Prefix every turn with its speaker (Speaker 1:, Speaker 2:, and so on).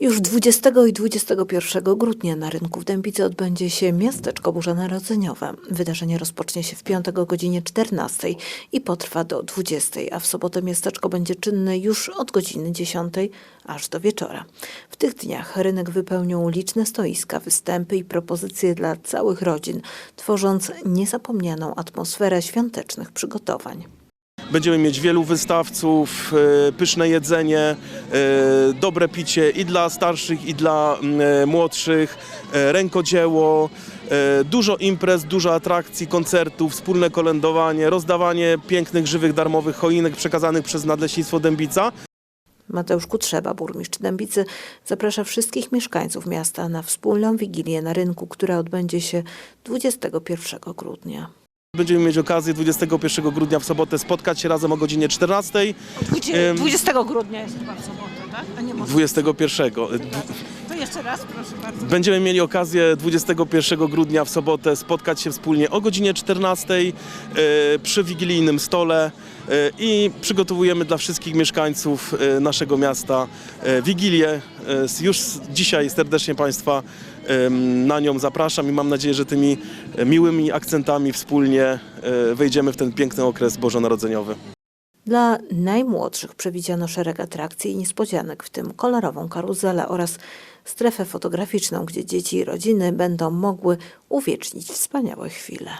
Speaker 1: Już 20 i 21 grudnia na rynku w Dębicy odbędzie się Miasteczko Bożonarodzeniowe. Wydarzenie rozpocznie się w piątek o godzinie 14 i potrwa do 20, a w sobotę miasteczko będzie czynne już od godziny 10 aż do wieczora. W tych dniach rynek wypełnią liczne stoiska, występy i propozycje dla całych rodzin, tworząc niezapomnianą atmosferę świątecznych przygotowań.
Speaker 2: Będziemy mieć wielu wystawców, e, pyszne jedzenie, e, dobre picie i dla starszych, i dla mm, e, młodszych, rękodzieło, dużo imprez, dużo atrakcji, koncertów, wspólne kolędowanie, rozdawanie pięknych, żywych, darmowych choinek przekazanych przez Nadleśnictwo Dębica.
Speaker 1: Mateusz Kutrzeba, burmistrz Dębicy, zaprasza wszystkich mieszkańców miasta na wspólną wigilię na rynku, która odbędzie się 21 grudnia.
Speaker 2: Będziemy mieć okazję 21 grudnia w sobotę spotkać się razem o godzinie 14.
Speaker 3: Dwudzie-
Speaker 2: Ym.
Speaker 3: 20 grudnia jest chyba w sobotę, tak? A nie może.
Speaker 2: 21.
Speaker 3: Jeszcze raz, proszę bardzo.
Speaker 2: Będziemy mieli okazję 21 grudnia w sobotę spotkać się wspólnie o godzinie 14 e, przy wigilijnym stole e, i przygotowujemy dla wszystkich mieszkańców e, naszego miasta wigilię. Już dzisiaj serdecznie Państwa na nią zapraszam i mam nadzieję, że tymi miłymi akcentami wspólnie wejdziemy w ten piękny okres bożonarodzeniowy.
Speaker 1: Dla najmłodszych przewidziano szereg atrakcji i niespodzianek, w tym kolorową karuzelę oraz strefę fotograficzną, gdzie dzieci i rodziny będą mogły uwiecznić wspaniałe chwile.